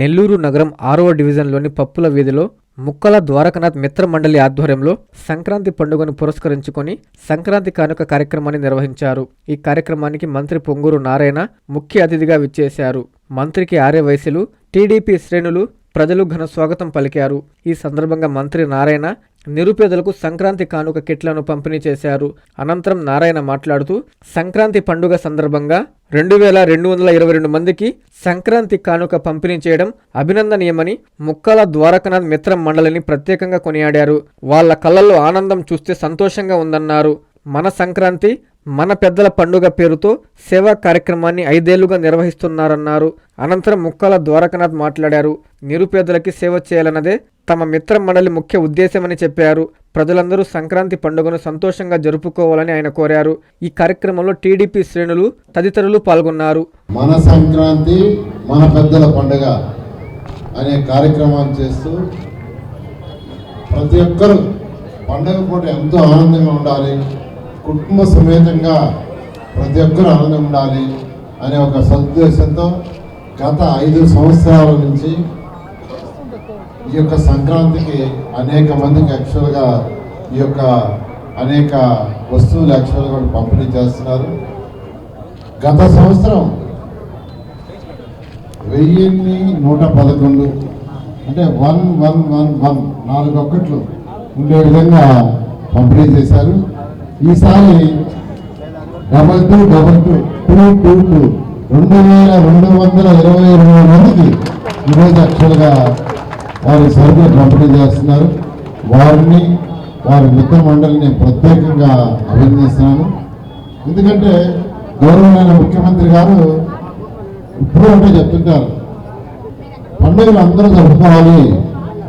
నెల్లూరు నగరం ఆరవ డివిజన్లోని పప్పుల వీధిలో ముక్కల ద్వారకనాథ్ మిత్ర మండలి ఆధ్వర్యంలో సంక్రాంతి పండుగను పురస్కరించుకొని సంక్రాంతి కానుక కార్యక్రమాన్ని నిర్వహించారు. ఈ కార్యక్రమానికి మంత్రి పొంగూరు నారాయణ ముఖ్య అతిథిగా విచ్చేశారు. మంత్రికి ఆర్య వయసులు టీడీపీ శ్రేణులు ప్రజలు ఘన స్వాగతం పలికారు. ఈ సందర్భంగా మంత్రి నారాయణ నిరుపేదలకు సంక్రాంతి కానుక కిట్లను పంపిణీ చేశారు. అనంతరం నారాయణ మాట్లాడుతూ సంక్రాంతి పండుగ సందర్భంగా రెండు వేల రెండు వందల ఇరవై రెండు మందికి సంక్రాంతి కానుక పంపిణీ చేయడం అభినందనీయమని ముక్కల ద్వారకనాథ్ మిత్రం మండలిని ప్రత్యేకంగా కొనియాడారు. వాళ్ళ కళ్ళల్లో ఆనందం చూస్తే సంతోషంగా ఉందన్నారు. మన సంక్రాంతి మన పెద్దల పండుగ పేరుతో సేవా కార్యక్రమాన్ని ఐదేళ్ళుగా నిర్వహిస్తున్నారన్నారు. అనంతరం ముక్కల ద్వారకనాథ్ మాట్లాడారు. నిరుపేదలకి సేవ చేయాలన్నదే తమ మిత్ర మండలి ముఖ్య ఉద్దేశమని చెప్పారు. ప్రజలందరూ సంక్రాంతి పండుగను సంతోషంగా జరుపుకోవాలని ఆయన కోరారు. ఈ కార్యక్రమంలో టీడీపీ శ్రేణులు తదితరులు పాల్గొన్నారు. మన సంక్రాంతి మన పెద్దల పండుగ అనే కార్యక్రమాన్ని చేస్తూ ప్రతి ఒక్కరూ పండుగ పూట ఎంతో ఆనందంగా ఉండాలి. కుటుంబ సమేతంగా ప్రతి ఒక్కరూ ఆనందం ఉండాలి అనే ఒక సదుద్దేశంతో గత ఐదు సంవత్సరాల నుంచి ఈ యొక్క సంక్రాంతికి అనేక మందికి యాక్చువల్గా ఈ యొక్క అనేక వస్తువులు యాక్చువల్గా పంపిణీ చేస్తున్నారు. గత సంవత్సరం వెయ్యిన్ని నూట పదకొండు అంటే వన్ వన్ వన్ వన్ నాలుగు ఒక్కట్లు ఉండే విధంగా పంపిణీ చేశారు. ఈసారి double two double two two two two. రెండు వేల రెండు వందల ఇరవై రెండు మందికి ఈరోజు యాక్చువల్గా వారి సరుకులు పంపిణీ చేస్తున్నారు. వారిని వారి మిత్ర మండలిని ప్రత్యేకంగా అభినందిస్తున్నాను. ఎందుకంటే గౌరవమైన ముఖ్యమంత్రి గారు ఇప్పుడు అంటే చెప్తుంటారు పండుగలు అందరూ జరుపుకోవాలి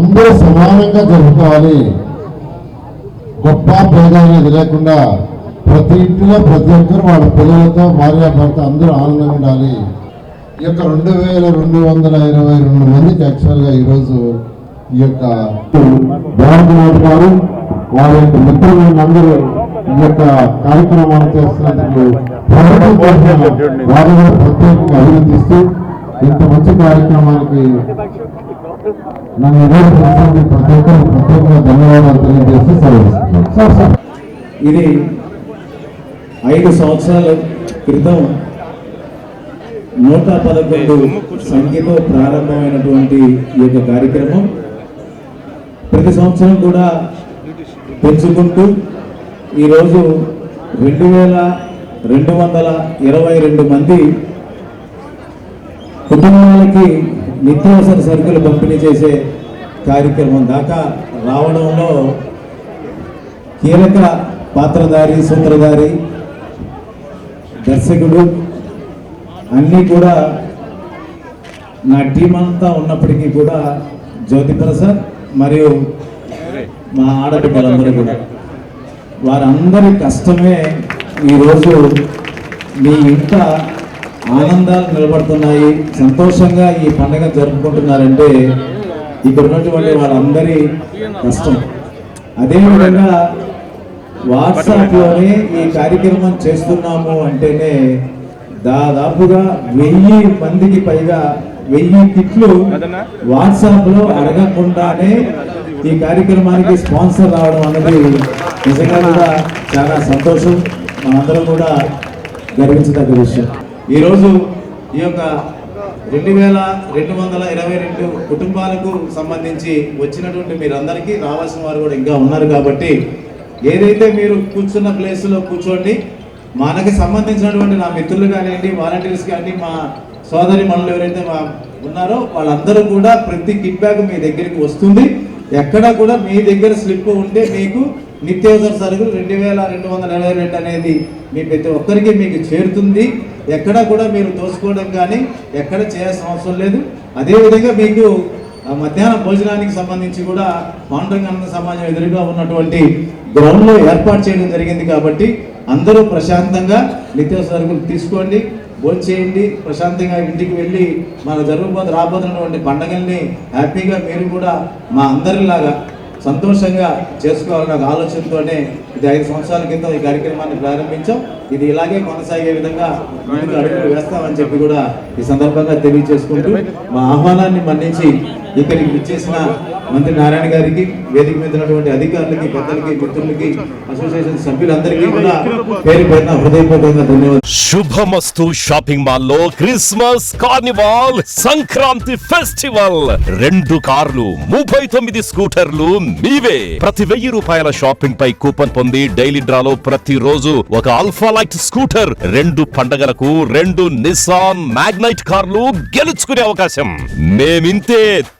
అందరూ సమానంగా జరుపుకోవాలి. గొప్ప భేదాలు అనేది లేకుండా ప్రతి ఇంటిలో ప్రతి ఒక్కరు వాళ్ళ పిల్లలతో భార్య భర్త అందరూ ఆనందంగా ఉండాలి. ఈ యొక్క రెండు వేల రెండు వందల ఇరవై రెండు మందికి యాక్చువల్గా ఈరోజు ఈ యొక్క భారతనాథ్ గారు వారి యొక్క మిత్రులను అందరూ ఈ యొక్క కార్యక్రమాలు చేస్తున్నందుకు వారిని ప్రత్యేకంగా అభినందిస్తూ ఇంత మంచి కార్యక్రమానికి నా ఈరోజు ప్రతి ప్రత్యేకంగా ధన్యవాదాలు తెలియజేస్తూ సెలవు ఇది ఐదు సంవత్సరాల క్రితం నూట పదకొండు సంఖ్యతో ప్రారంభమైనటువంటి ఈ యొక్క కార్యక్రమం. ప్రతి సంవత్సరం కూడా పెంచుకుంటూ ఈరోజు రెండు వేల రెండు వందల ఇరవై రెండు మంది కుటుంబాలకి నిత్యావసర సరుకులు పంపిణీ చేసే కార్యక్రమం దాకా రావడంలో కీలక పాత్రధారి సూత్రధారి దర్శకుడు అన్నీ కూడా నా టీం అంతా ఉన్నప్పటికీ కూడా జ్యోతి ప్రసాద్ మరియు మా ఆడబిడ్డలందరూ కూడా. వారందరి కష్టమే ఈరోజు మీ ఇంట ఆనందాలు నిలబడుతున్నాయి. సంతోషంగా ఈ పండుగ జరుపుకుంటున్నారంటే ఇక్కడ ఉన్నటువంటి వాళ్ళందరి కష్టం. అదేవిధంగా వాట్సాప్లోనే ఈ కార్యక్రమం చేస్తున్నాము అంటేనే దాదాపుగా వెయ్యి మందికి పైగా వెయ్యి కిట్లు వాట్సాప్లో అడగకుండానే ఈ కార్యక్రమానికి స్పాన్సర్ రావడం అనేది నిజంగా కూడా చాలా సంతోషం. మనందరం కూడా గర్వించదగ్గ విషయం. ఈరోజు ఈ యొక్క రెండు వేల రెండు వందల ఇరవై రెండు కుటుంబాలకు సంబంధించి వచ్చినటువంటి మీరందరికీ రావాల్సిన వారు కూడా ఇంకా ఉన్నారు కాబట్టి ఏదైతే మీరు కూర్చున్న ప్లేస్లో కూర్చోండి మనకి సంబంధించినటువంటి నా మిత్రులు కానివ్వండి వాలంటీర్స్ కానీ మా సోదరి మనలు ఎవరైతే మా ఉన్నారో వాళ్ళందరూ కూడా ప్రతి కిట్ బ్యాగ్ మీ దగ్గరికి వస్తుంది. ఎక్కడ కూడా మీ దగ్గర స్లిప్ ఉంటే మీకు నిత్యావసర సరుకులు రెండు వేల రెండు వందల నలభై రెండు అనేది మీ ప్రతి ఒక్కరికి మీకు చేరుతుంది. ఎక్కడ కూడా మీరు తోసుకోవడం కానీ ఎక్కడ చేయాల్సిన అవసరం లేదు. అదేవిధంగా మీకు మధ్యాహ్న మధ్యాహ్నం భోజనానికి సంబంధించి కూడా పాండురంగ సమాజం ఎదురుగా ఉన్నటువంటి గ్రౌండ్లో ఏర్పాటు చేయడం జరిగింది కాబట్టి అందరూ ప్రశాంతంగా నిత్యావసర సరుకులు తీసుకోండి భోజనం చేయండి ప్రశాంతంగా ఇంటికి వెళ్ళి మన జరగబోతు రాబోతున్నటువంటి పండగల్ని హ్యాపీగా మీరు కూడా మా అందరిలాగా సంతోషంగా చేసుకోవాలన్న ఒక ఆలోచనతోనే ఇది ఐదు సంవత్సరాల క్రితం ఈ కార్యక్రమాన్ని ప్రారంభించాం. ఇది ఇలాగే కొనసాగే విధంగా ముందుకు అడుగులు వేస్తామని చెప్పి కూడా ఈ సందర్భంగా తెలియజేసుకుంటూ మా ఆహ్వానాన్ని మన్నించి ఇక్కడికి విచ్చేసిన మంత్రి నారాయణ గారికి వేదిక మీద ఉన్నటువంటి అధికారులకి పెద్దలకి మిత్రులకి అసోసియేషన్ సభ్యులందరికీ కూడా పేరు పేరున హృదయపూర్వకంగా ధన్యవాదాలు. శుభమస్తు షాపింగ్ మాల్లో క్రిస్మస్ కార్నివాల్ సంక్రాంతి ఫెస్టివల్. రెండు కార్లు ముప్పై తొమ్మిది స్కూటర్లు మీవే. ప్రతి వెయ్యి రూపాయల షాపింగ్ పై కూపన్ పొంది డైలీ డ్రాలో ప్రతి రోజు ఒక ఆల్ఫా లైట్ స్కూటర్ రెండు పండగలకు రెండు నిసాన్ మ్యాగ్నైట్ కార్లు గెలుచుకునే అవకాశం. మేమింతే